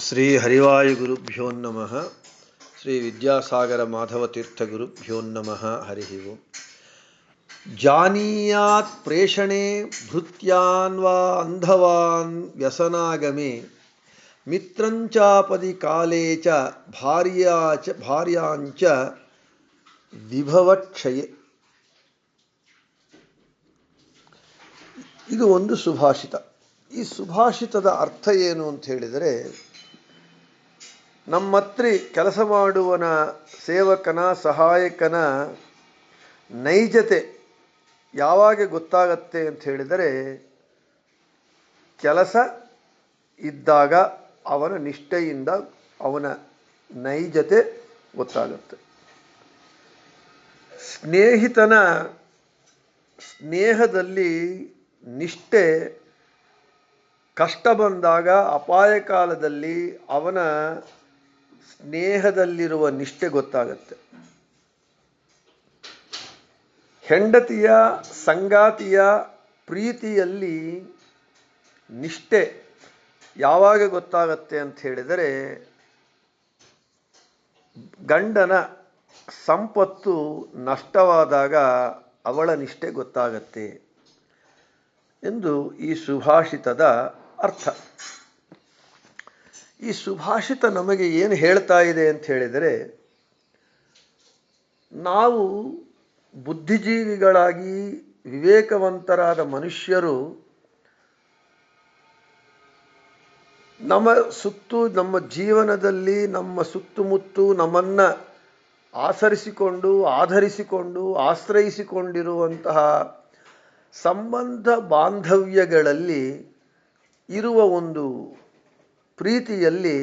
ಶ್ರೀ ಹರಿವಾಯುಗುರುಭ್ಯೋ ನಮಃ. ಶ್ರೀ ವಿದ್ಯಾಸಾಗರ ಮಾಧವತೀರ್ಥಗುರುಭ್ಯೋ ನಮಃ. ಹರಿ ಓಂ. ಜಾನೀಯಾತ್ ಪ್ರೇಷಣೆ ಭೃತ್ಯಾನ್ ವಾ ಅಂಧವಾನ್ ವ್ಯಸನಾಗಮೆ. ಮಿತ್ರಂಚಾಪದಿ ಕಾಲೇ ಚ ಭಾರ್ಯಾ ಚ ಭಾರ್ಯಾಂಚ ವಿಭವಕ್ಷಯೆ. ಇದು ಒಂದು ಸುಭಾಷಿತ. ಈ ಸುಭಾಷಿತದ ಅರ್ಥ ಏನು ಅಂತ ಹೇಳಿದರೆ ನಮ್ಮತ್ರ ಕೆಲಸ ಮಾಡುವನ ಸೇವಕನ, ಸಹಾಯಕನ ನೈಜತೆ ಯಾವಾಗ ಗೊತ್ತಾಗತ್ತೆ ಅಂತ ಹೇಳಿದರೆ, ಕೆಲಸ ಇದ್ದಾಗ ಅವನ ನಿಷ್ಠೆಯಿಂದ ಅವನ ನೈಜತೆ ಗೊತ್ತಾಗುತ್ತೆ. ಸ್ನೇಹಿತನ ಸ್ನೇಹದಲ್ಲಿ ನಿಷ್ಠೆ ಕಷ್ಟ ಬಂದಾಗ ಅಪಾಯ ಕಾಲದಲ್ಲಿ ಅವನ ಸ್ನೇಹದಲ್ಲಿರುವ ನಿಷ್ಠೆ ಗೊತ್ತಾಗತ್ತೆ. ಹೆಂಡತಿಯ, ಸಂಗಾತಿಯ ಪ್ರೀತಿಯಲ್ಲಿ ನಿಷ್ಠೆ ಯಾವಾಗ ಗೊತ್ತಾಗತ್ತೆ ಅಂತ ಹೇಳಿದರೆ, ಗಂಡನ ಸಂಪತ್ತು ನಷ್ಟವಾದಾಗ ಅವಳ ನಿಷ್ಠೆ ಗೊತ್ತಾಗತ್ತೆ ಎಂದು ಈ ಸುಭಾಷಿತದ ಅರ್ಥ. ಈ ಸುಭಾಷಿತ ನಮಗೆ ಏನು ಹೇಳ್ತಾ ಇದೆ ಅಂತ ಹೇಳಿದರೆ, ನಾವು ಬುದ್ಧಿಜೀವಿಗಳಾಗಿ ವಿವೇಕವಂತರಾದ ಮನುಷ್ಯರು ನಮ್ಮ ಸುತ್ತು, ನಮ್ಮ ಜೀವನದಲ್ಲಿ ನಮ್ಮ ಸುತ್ತಮುತ್ತು ನಮ್ಮನ್ನ ಆಸರಿಸಿಕೊಂಡು, ಆಧರಿಸಿಕೊಂಡು, ಆಶ್ರಯಿಸಿಕೊಂಡಿರುವಂತಹ ಸಂಬಂಧ ಬಾಂಧವ್ಯಗಳಲ್ಲಿ ಇರುವ ಒಂದು ಪ್ರೀತಿಯಲ್ಲಿ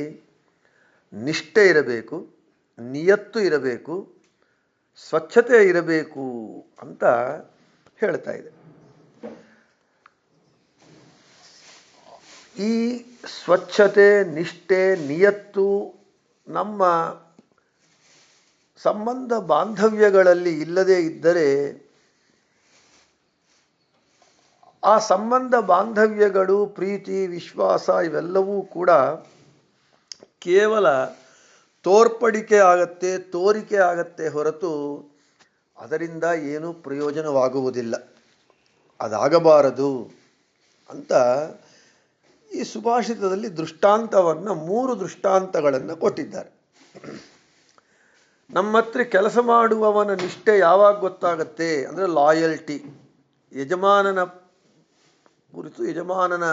ನಿಷ್ಠೆ ಇರಬೇಕು, ನಿಯತ್ತು ಇರಬೇಕು, ಸ್ವಚ್ಛತೆ ಇರಬೇಕು ಅಂತ ಹೇಳ್ತಾ ಇದೆ. ಈ ಸ್ವಚ್ಛತೆ, ನಿಷ್ಠೆ, ನಿಯತ್ತು ನಮ್ಮ ಸಂಬಂಧ ಬಾಂಧವ್ಯಗಳಲ್ಲಿ ಇಲ್ಲದೇ ಇದ್ದರೆ ಆ ಸಂಬಂಧ ಬಾಂಧವ್ಯಗಳು, ಪ್ರೀತಿ, ವಿಶ್ವಾಸ ಇವೆಲ್ಲವೂ ಕೂಡ ಕೇವಲ ತೋರ್ಪಡಿಕೆ ಆಗತ್ತೆ, ತೋರಿಕೆ ಆಗತ್ತೆ ಹೊರತು ಅದರಿಂದ ಏನೂ ಪ್ರಯೋಜನವಾಗುವುದಿಲ್ಲ. ಅದಾಗಬಾರದು ಅಂತ ಈ ಸುಭಾಷಿತದಲ್ಲಿ ದೃಷ್ಟಾಂತವನ್ನು, ಮೂರು ದೃಷ್ಟಾಂತಗಳನ್ನು ಕೊಟ್ಟಿದ್ದಾರೆ. ನಮ್ಮ ಹತ್ರ ಕೆಲಸ ಮಾಡುವವನ ನಿಷ್ಠೆ ಯಾವಾಗ ಗೊತ್ತಾಗತ್ತೆ? ಅಂದರೆ ಲಾಯಲ್ಟಿ ಯಜಮಾನನ ಕುರಿತು ಯಜಮಾನನ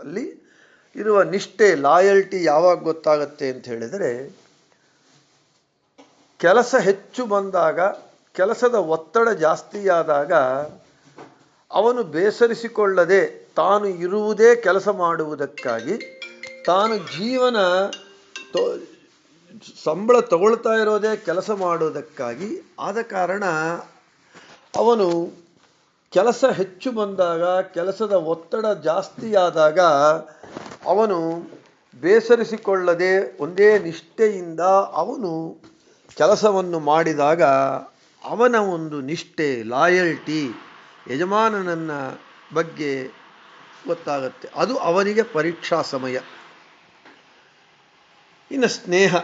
ಅಲ್ಲಿ ಇರುವ ನಿಷ್ಠೆ ಲಾಯಲ್ಟಿ ಯಾವಾಗ ಗೊತ್ತಾಗತ್ತೆ ಅಂತ ಹೇಳಿದರೆ, ಕೆಲಸ ಹೆಚ್ಚು ಬಂದಾಗ, ಕೆಲಸದ ಒತ್ತಡ ಜಾಸ್ತಿಯಾದಾಗ ಅವನು ಬೇಸರಿಸಿಕೊಳ್ಳದೆ ತಾನು ಇರುವುದೇ ಕೆಲಸ ಮಾಡುವುದಕ್ಕಾಗಿ ತಾನು ಜೀವನ ಸಂಬಳ ತಗೊಳ್ತಾ ಇರೋದೇ ಕೆಲಸ ಮಾಡುವುದಕ್ಕಾಗಿ ಆದ ಕಾರಣ ಅವನು ಕೆಲಸ ಹೆಚ್ಚು ಬಂದಾಗ, ಕೆಲಸದ ಒತ್ತಡ ಜಾಸ್ತಿಯಾದಾಗ ಅವನು ಬೇಸರಿಸಿಕೊಳ್ಳದೆ ಒಂದೇ ನಿಷ್ಠೆಯಿಂದ ಅವನು ಕೆಲಸವನ್ನು ಮಾಡಿದಾಗ ಅವನ ಒಂದು ನಿಷ್ಠೆ ಲಾಯಲ್ಟಿ ಯಜಮಾನನನ್ನ ಬಗ್ಗೆ ಗೊತ್ತಾಗತ್ತೆ. ಅದು ಅವನಿಗೆ ಪರೀಕ್ಷಾ ಸಮಯ. ಇನ್ನು ಸ್ನೇಹ.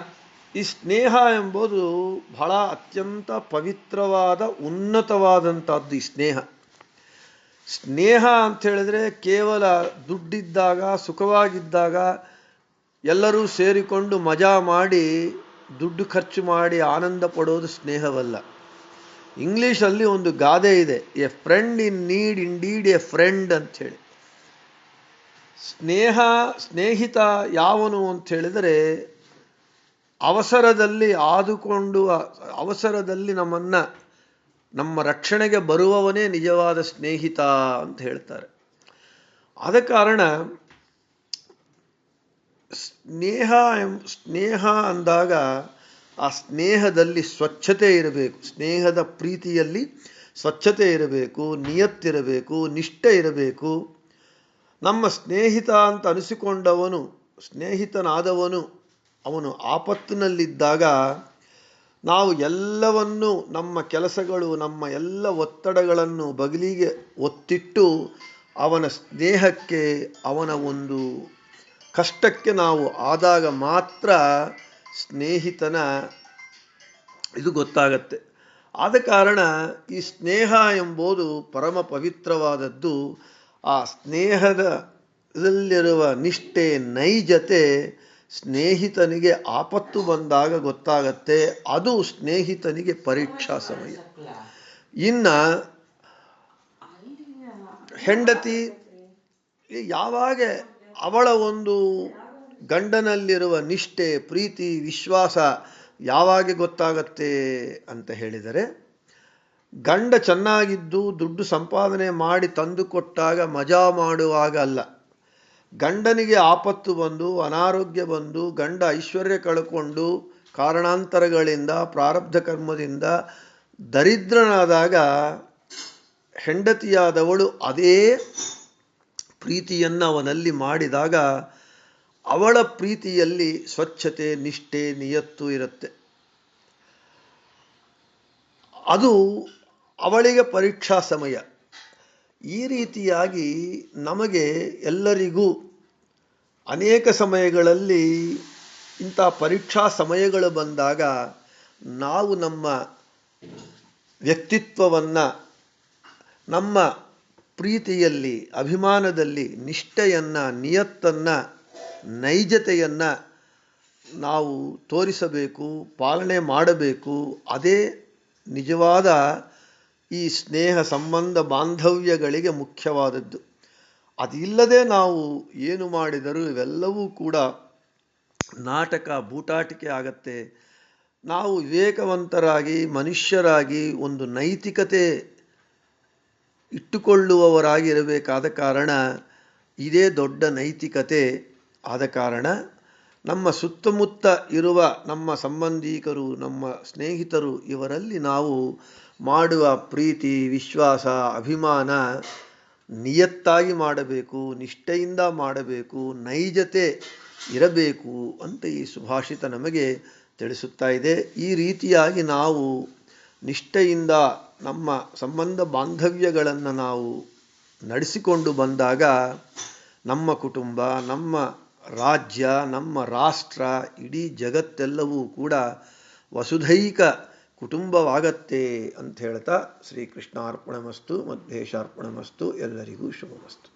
ಈ ಸ್ನೇಹ ಎಂಬುದು ಬಹಳ ಅತ್ಯಂತ ಪವಿತ್ರವಾದ, ಉನ್ನತವಾದಂಥದ್ದು ಈ ಸ್ನೇಹ. ಸ್ನೇಹ ಅಂತ ಹೇಳಿದ್ರೆ ಕೇವಲ ದುಡ್ಡಿದ್ದಾಗ, ಸುಖವಾಗಿದ್ದಾಗ ಎಲ್ಲರೂ ಸೇರಿಕೊಂಡು ಮಜಾ ಮಾಡಿ, ದುಡ್ಡು ಖರ್ಚು ಮಾಡಿ ಆನಂದ ಪಡೋದು ಸ್ನೇಹವಲ್ಲ. ಇಂಗ್ಲೀಷಲ್ಲಿ ಒಂದು ಗಾದೆ ಇದೆ, a friend in need indeed a friend ಅಂಥೇಳಿ ಸ್ನೇಹ, ಸ್ನೇಹಿತ ಯಾವನು ಅಂತ ಹೇಳಿದರೆ, ಅವಸರದಲ್ಲಿ ಆದುಕೊಂಡು, ಅವಸರದಲ್ಲಿ ನಮ್ಮನ್ನ ನಮ್ಮ ರಕ್ಷಣೆಗೆ ಬರುವವನೇ ನಿಜವಾದ ಸ್ನೇಹಿತ ಅಂತ ಹೇಳ್ತಾರೆ. ಆದ ಕಾರಣ ಸ್ನೇಹ ಸ್ನೇಹ ಅಂದಾಗ ಆ ಸ್ನೇಹದಲ್ಲಿ ಸ್ವಚ್ಛತೆ ಇರಬೇಕು. ಸ್ನೇಹದ ಪ್ರೀತಿಯಲ್ಲಿ ಸ್ವಚ್ಛತೆ ಇರಬೇಕು, ನಿಯತ್ತಿರಬೇಕು, ನಿಷ್ಠೆ ಇರಬೇಕು. ನಮ್ಮ ಸ್ನೇಹಿತ ಅಂತ ಅನಿಸಿಕೊಂಡವನು, ಸ್ನೇಹಿತನಾದವನು, ಅವನು ಆಪತ್ತಿನಲ್ಲಿದ್ದಾಗ ನಾವು ಎಲ್ಲವನ್ನು ನಮ್ಮ ಕೆಲಸಗಳು, ನಮ್ಮ ಎಲ್ಲ ಒತ್ತಡಗಳನ್ನು ಬಗಲಿಗೆ ಒತ್ತಿಟ್ಟು ಅವನ ಸ್ನೇಹಕ್ಕೆ ಅವನ ಒಂದು ಕಷ್ಟಕ್ಕೆ ನಾವು ಆದಾಗ ಮಾತ್ರ ಸ್ನೇಹಿತನ ಇದು ಗೊತ್ತಾಗತ್ತೆ. ಆದ ಕಾರಣ ಈ ಸ್ನೇಹ ಎಂಬುದು ಪರಮ ಪವಿತ್ರವಾದದ್ದು. ಆ ಸ್ನೇಹದಲ್ಲಿರುವ ನಿಷ್ಠೆ ನೈಜತೆ ಸ್ನೇಹಿತನಿಗೆ ಆಪತ್ತು ಬಂದಾಗ ಗೊತ್ತಾಗತ್ತೆ, ಅದು ಸ್ನೇಹಿತನಿಗೆ ಪರೀಕ್ಷಾ ಸಮಯ. ಇನ್ನ ಹೆಂಡತಿ ಯಾವಾಗ ಅವಳ ಒಂದು ಗಂಡನಲ್ಲಿರುವ ನಿಷ್ಠೆ, ಪ್ರೀತಿ, ವಿಶ್ವಾಸ ಯಾವಾಗ ಗೊತ್ತಾಗತ್ತೆ ಅಂತ ಹೇಳಿದರೆ, ಗಂಡ ಚೆನ್ನಾಗಿದ್ದು ದುಡ್ಡು ಸಂಪಾದನೆ ಮಾಡಿ ತಂದು ಕೊಟ್ಟಾಗ ಮಜಾ ಮಾಡುವಾಗ ಅಲ್ಲ. ಗಂಡನಿಗೆ ಆಪತ್ತು ಬಂದು, ಅನಾರೋಗ್ಯ ಬಂದು, ಗಂಡ ಐಶ್ವರ್ಯ ಕಳ್ಕೊಂಡು ಕಾರಣಾಂತರಗಳಿಂದ, ಪ್ರಾರಬ್ಧ ಕರ್ಮದಿಂದ ದರಿದ್ರನಾದಾಗ ಹೆಂಡತಿಯಾದವಳು ಅದೇ ಪ್ರೀತಿಯನ್ನು ಅವನಲ್ಲಿ ಮಾಡಿದಾಗ ಅವಳ ಪ್ರೀತಿಯಲ್ಲಿ ಸ್ವಚ್ಛತೆ, ನಿಷ್ಠೆ, ನಿಯತ್ತು ಇರುತ್ತೆ. ಅದು ಅವಳಿಗೆ ಪರೀಕ್ಷಾ ಸಮಯ. ಈ ರೀತಿಯಾಗಿ ನಮಗೆ ಎಲ್ಲರಿಗೂ ಅನೇಕ ಸಮಯಗಳಲ್ಲಿ ಇಂಥ ಪರೀಕ್ಷಾ ಸಮಯಗಳು ಬಂದಾಗ ನಾವು ನಮ್ಮ ವ್ಯಕ್ತಿತ್ವವನ್ನು, ನಮ್ಮ ಪ್ರೀತಿಯಲ್ಲಿ, ಅಭಿಮಾನದಲ್ಲಿ, ನಿಷ್ಠೆಯನ್ನು, ನಿಯತ್ತನ್ನು, ನೈಜತೆಯನ್ನು ನಾವು ತೋರಿಸಬೇಕು, ಪಾಲನೆ ಮಾಡಬೇಕು. ಅದೇ ನಿಜವಾದ ಈ ಸ್ನೇಹ ಸಂಬಂಧ ಬಾಂಧವ್ಯಗಳಿಗೆ ಮುಖ್ಯವಾದದ್ದು. ಅದಿಲ್ಲದೆ ನಾವು ಏನು ಮಾಡಿದರೂ ಇವೆಲ್ಲವೂ ಕೂಡ ನಾಟಕ, ಬೂಟಾಟಿಕೆ ಆಗತ್ತೆ. ನಾವು ವಿವೇಕವಂತರಾಗಿ, ಮನುಷ್ಯರಾಗಿ ಒಂದು ನೈತಿಕತೆ ಇಟ್ಟುಕೊಳ್ಳುವವರಾಗಿರಬೇಕಾದ ಕಾರಣ ಇದೇ ದೊಡ್ಡ ನೈತಿಕತೆ ಆದ ಕಾರಣ ನಮ್ಮ ಸುತ್ತಮುತ್ತ ಇರುವ ನಮ್ಮ ಸಂಬಂಧಿಕರು, ನಮ್ಮ ಸ್ನೇಹಿತರು, ಇವರಲ್ಲಿ ನಾವು ಮಾಡುವ ಪ್ರೀತಿ, ವಿಶ್ವಾಸ, ಅಭಿಮಾನ ನಿಯತ್ತಾಗಿ ಮಾಡಬೇಕು, ನಿಷ್ಠೆಯಿಂದ ಮಾಡಬೇಕು, ನೈಜತೆ ಇರಬೇಕು ಅಂತ ಈ ಸುಭಾಷಿತ ನಮಗೆ ತಿಳಿಸುತ್ತಾ ಇದೆ. ಈ ರೀತಿಯಾಗಿ ನಾವು ನಿಷ್ಠೆಯಿಂದ ನಮ್ಮ ಸಂಬಂಧ ಬಾಂಧವ್ಯಗಳನ್ನು ನಾವು ನಡೆಸಿಕೊಂಡು ಬಂದಾಗ ನಮ್ಮ ಕುಟುಂಬ, ನಮ್ಮ ರಾಜ್ಯ ನಮ್ಮ ರಾಷ್ಟ್ರ ಇಡೀ ಜಗತ್ತೆಲ್ಲವೂ ಕೂಡ ವಸುಧೈಕ ಕುಟುಂಬವಾಗತ್ತೆ ಅಂತ ಹೇಳ್ತಾ ಶ್ರೀಕೃಷ್ಣಾರ್ಪಣಮಸ್ತು ಮಧ್ಯೇಶಾರ್ಪಣಮಸ್ತು ಎಲ್ಲರಿಗೂ ಶುಭಮಸ್ತು